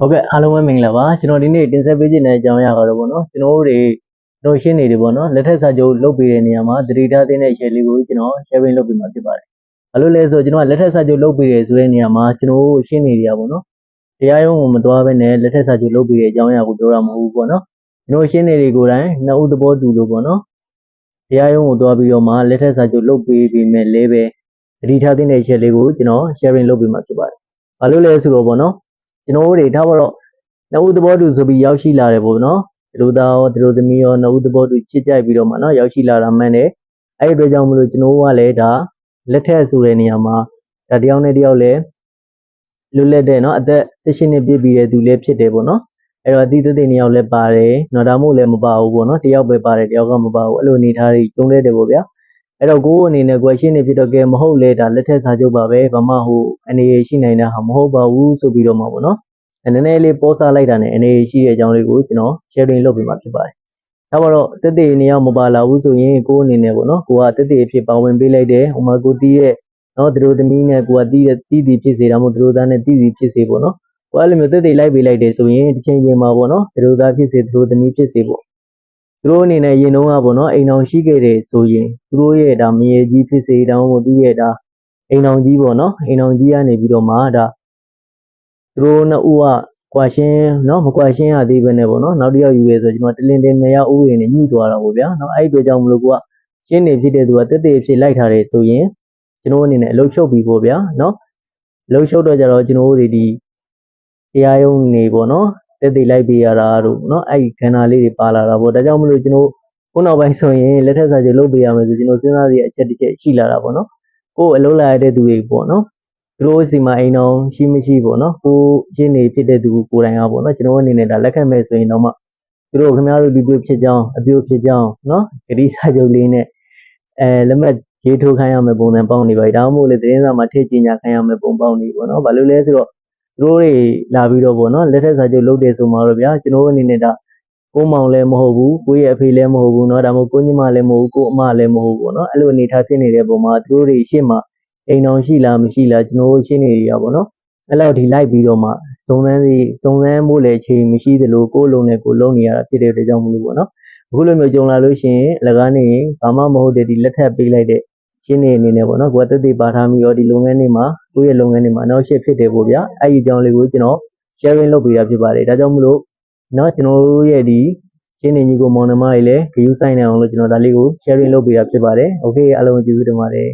ဟုတ်ကဲ့အားလုံးပဲမင်္ဂလာပါကျွန်တော်ဒီနေ့တင်ဆက်ပေးခြင်းတဲ့အကြောင်းအရာကတော့ပေါ့နော်ကျွန်တော်တို့တွေကျွန်တော်ရှင်းနေတယ်ပေါ့နော်လက်ထက်စာချုပ်လုပ်ပေးတဲ့နေရာမှာသတိထားသင့်တဲ့ share လေးကိုကျွန်တော် sharing လုပ်ပေးမှာဖြစ်ပါတယ်ဘာလို့လဲဆိုတော့ကျွန်တော်ကလက်ထက်စာချုပ်လုပ်ပေးတယ်ဆိုတဲ့နေရာမှာကျွန်တော်တို့ရှင်းနေကြပါပေါ့နော်တရားရုံးကိုမသွားဘဲနဲ့လက်ထက်စာချုပ်လုပ်ပေးတဲ့အကြောင်းအရာကိုပြောတာမဟုတ်ဘူးပေါ့နော်ကျွန်တော်ရှင်းနေတွေကိုယ်တိုင်နှစ်ဦးသဘောတူလို့ပေါ့နော်တရားရုံးကိုသွားပြီးတော့မှလက်ထက်စာချုပ်လုပ်ပေးပြီးမဲ့လဲပဲသတိထားသင့်တဲ့ share လေးကိုကျွန်တော် sharing လုပ်ပေးမှာဖြစ်ပါတယ်ဘာလို့လဲဆိုတော့ပေါ့နော် ကျွန်တော်တို့တွေထားပါတော့နှစ်ဦးသဘောတူဆိုပြီးရောက်ရှိလာတယ်ပေါ့နော်ဒီလိုသားရောဒီလိုသမီးရောနှစ်ဦးသဘောတူချစ်ကြိုက်ပြီးတော့မှနော်ရောက်ရှိလာတာမှန်တယ်အဲ့ဒီအတွက်ကြောင့်မလို့ကျွန်တော်တို့ကလည်းဒါလက်ထက်ဆိုတဲ့နေရာမှာဒါတယောက်နဲ့တယောက်လည်းလွတ်လပ်တဲ့နော်အသက်16နှစ်ပြည့်ပြီးတဲ့သူလည်းဖြစ်တယ်ပေါ့နော်အဲ့တော့အသီးသက်သက်နေရာလည်းပါတယ်နော်ဒါမှမဟုတ်လည်းမပါဘူးပေါ့နော်တယောက်ပဲပါတယ်တယောက်ကမပါဘူးအဲ့လိုအနေထားတွေကျုံလဲတယ်ပေါ့ဗျာ အဲ့တော့ကိုယ်အနေနဲ့ question တွေဖြစ်တော့ကဲမဟုတ်လေဒါလက်ထက်စာချုပ်ပါပဲဘာမှဟိုအနေရရှိနိုင်တာဟာမဟုတ်ပါဘူးဆိုပြီးတော့မှပေါ့နော်နည်းနည်းလေးပေါ်စားလိုက်တာနဲ့အနေရှိတဲ့အကြောင်းလေးကိုကျွန်တော် sharing လုပ်ပေးမှာဖြစ်ပါတယ်။ဒါပါတော့တက်တေနေရောက်မပါလာဘူးဆိုရင်ကိုယ်အနေနဲ့ပေါ့နော်ကိုကတက်တေအဖြစ်ပါဝင်ပေးလိုက်တယ်။ဟိုမှာကိုတီးရဲ့နော်သူတို့သမီးနဲ့ကိုကတီးတဲ့တီးတီဖြစ်စေတာမို့သူတို့သားနဲ့တီးတီဖြစ်စေပေါ့နော်။ကိုအဲ့လိုမျိုးတက်တေလိုက်ပေးလိုက်တယ်ဆိုရင်တစ်ချိန်ချိန်မှာပေါ့နော်သူတို့သားဖြစ်စေသူတို့သမီးဖြစ်စေပေါ့။ သူတို့အနေနဲ့ရင်တုံးကပေါ့နော်အိမ်အောင်ရှိခဲ့တယ်ဆိုရင်သူတို့ရဲ့ဒါမြေကြီးဖြစ်စေတောင်းမို့သူရဲ့ဒါအိမ်အောင်ကြီးပေါ့နော်အိမ်အောင်ကြီးကနေပြီးတော့မှဒါသူတို့နှစ်ဦးကကွာရှင်းနော်မကွာရှင်းရသေးပဲနဲ့ပေါ့နော်နောက်တစ်ယောက်ယူရဲဆိုကျွန်တော်တလင်းတင်မရဥရင်နဲ့ညှိသွားတာပေါ့ဗျာနော်အဲ့ဒီအတွက်ကြောင့်မလို့ကိုကရှင်းနေဖြစ်တဲ့သူကတက်တက်ဖြစ်လိုက်ထားတယ်ဆိုရင်ကျွန်တော်အနေနဲ့အလုပ်ချုပ်ပြီးပေါ့ဗျာနော်လှုပ်ရှုပ်တော့ကြတော့ကျွန်တော်တို့ဒီတရားရုံးနေပေါ့နော် တက်တက်လိုက်ပေးရတာတို့เนาะအဲ့ဒီခန္ဓာလေးတွေပါလာတာပေါ့ဒါကြောင့်မလို့ကျွန်တော်ခုနောက်ပိုင်းဆိုရင်လက်ထက်စာချုပ်လုပ်ပေးရမယ်ဆိုကျွန်တော်စဉ်းစားရတဲ့အချက်တစ်ချက်ရှိလာတာပေါ့နော်ကိုယ်အလုပ်လာရတဲ့သူတွေပေါ့နော် သူတို့စီမအိမ်တော်ရှိမရှိပေါ့နော်ကိုရှင်းနေဖြစ်တဲ့သူကိုယ်တိုင်အားပေါ့နော်ကျွန်တော်အနေနဲ့ဒါလက်ခံမဲ့ဆိုရင်တော့မှသူတို့ခင်ဗျားတို့ဒီပြဖြစ်ကြောင်းအပြိုဖြစ်ကြောင်းနော်ဂတိစာချုပ်လေးနဲ့အဲလက်မှတ်ရေးထိုးခိုင်းရမယ့်ပုံစံပေါင်းနေပါဒါမှမဟုတ်လေသတင်းစာမှာထည့်ကြေညာခိုင်းရမယ့်ပုံပေါင်းနေပေါ့နော်ဘာလို့လဲဆိုတော့ သူတို့တွေလာပြီးတော့ပေါ့နော်လက်ထက်စာချုပ်လုပ်တယ်ဆိုမှတော့ဗျာကျွန်တော်အနေနဲ့ဒါကိုမောင်လည်းမဟုတ်ဘူးကိုရဲ့အဖေလည်းမဟုတ်ဘူးเนาะဒါမှမဟုတ်ကိုညီမလည်းမဟုတ်ဘူးကိုအမလည်းမဟုတ်ဘူးပေါ့နော်အဲ့လိုအနေထားဖြစ်နေတဲ့ပုံမှာသူတို့တွေရှေ့မှာ အိမ်တော်ရှိလားမရှိလားကျွန်တော်တို့ရှင်းနေရပါတော့အဲ့လောက်ဒီလိုက်ပြီးတော့မှစုံစမ်းစီစုံစမ်းဖို့လည်းချိန်မရှိသလိုကိုယ်လုံးနဲ့ကိုယ်လုံးနေရတာဖြစ်တဲ့အတွက်ကြောင့်မလို့ပေါ့နော်အခုလိုမျိုးကြုံလာလို့ရှိရင်အလကားနေရင်ဘာမှမဟုတ်တဲ့ဒီလက်ထပ်ပေးလိုက်တဲ့ ရှင်းနေအနေနဲ့ပေါ့နော်ကိုယ်ကတက်တက်ပါထားပြီးရောဒီလုပ်ငန်းတွေမှာကိုယ့်ရဲ့လုပ်ငန်းတွေမှာနောက်ရှေ့ဖြစ်တယ်ပေါ့ဗျာအဲ့ဒီအကြောင်းလေးကိုကျွန်တော် sharing လုပ်ပေးတာဖြစ်ပါတယ်ဒါကြောင့်မလို့နော်ကျွန်တော်တို့ရဲ့ဒီရှင်းနေကြီးကိုမောင်နှမကြီးလည်းဂရုစိုက်နေအောင်လို့ကျွန်တော်ဒါလေးကို sharing လုပ်ပေးတာဖြစ်ပါတယ် okay အားလုံးကျေးဇူးတင်ပါတယ်